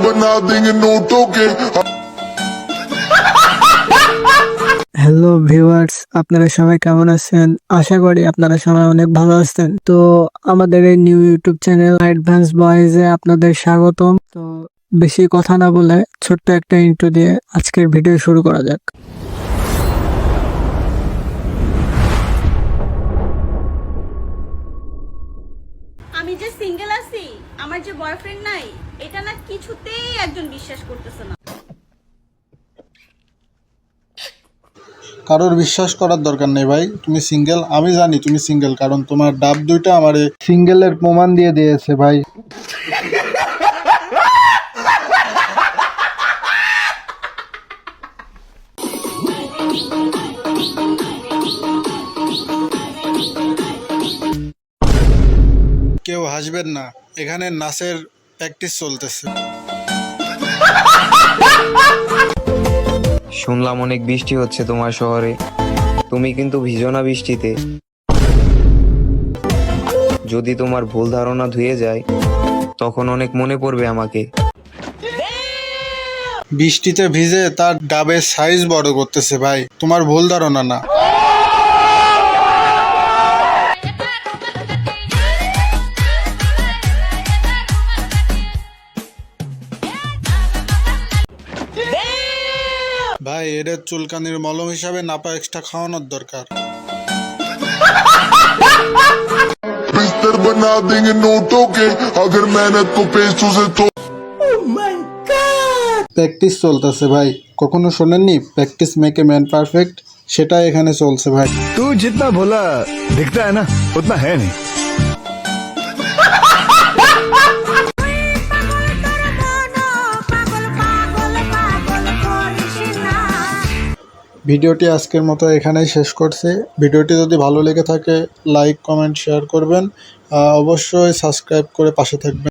बना देंगे नोटों के হ্যালো ভিউয়ার্স আপনারা সবাই কেমন আছেন আশা করি আপনারা সবাই অনেক ভালো আছেন তো আমাদের এই নিউ ইউটিউব চ্যানেল অ্যাডভান্স বয়েজে আপনাদের স্বাগতম তো বেশি কথা না বলে ছোট্ট একটা ইন্ট্রো দিয়ে আজকের ভিডিও শুরু করা যাক আমার যে বয়ফ্রেন্ড নাই এটা না কিছুতেই একজন বিশ্বাস করতেছে না। কারোর বিশ্বাস করার দরকার নেই ভাই তুমি সিঙ্গেল আমি জানি তুমি সিঙ্গেল কারণ তোমার ডাব দুইটা আমার সিঙ্গেলের প্রমাণ দিয়ে দিয়েছে ভাই। কেউ হাসবেন না। এখানে নাচের প্র্যাকটিস চলতেছে। শুনলাম অনেক বৃষ্টি হচ্ছে তোমার শহরে। তুমি কিন্তু ভিজো না বৃষ্টিতে। যদি তোমার ভুল ধারণা ধুয়ে যায় তখন অনেক মনে পড়বে আমাকে। বৃষ্টিতে ভিজে তার ডাবের সাইজ বড় করতেছে ভাই। তোমার ভুল ধারণা না। ভাই এদের চুলকানির মলম হিসাবে নাপা এক্সট্রা খাওয়ানোর দরকার बिस्तर बना देंगे नोटों के अगर मेहनत को पैसों से तो প্র্যাকটিস চলতেছে ভাই কখনো শোনেননি প্র্যাকটিস মেকে ম্যান পারফেক্ট সেটা এখানে চলছে ভাই तू जितना भोला दिखता है ना उतना है नहीं ভিডিওটি আজকের মতো এখানেই শেষ করছি। ভিডিওটি যদি ভালো লেগে থাকে লাইক কমেন্ট শেয়ার করবেন। অবশ্যই সাবস্ক্রাইব করে পাশে থাকবেন।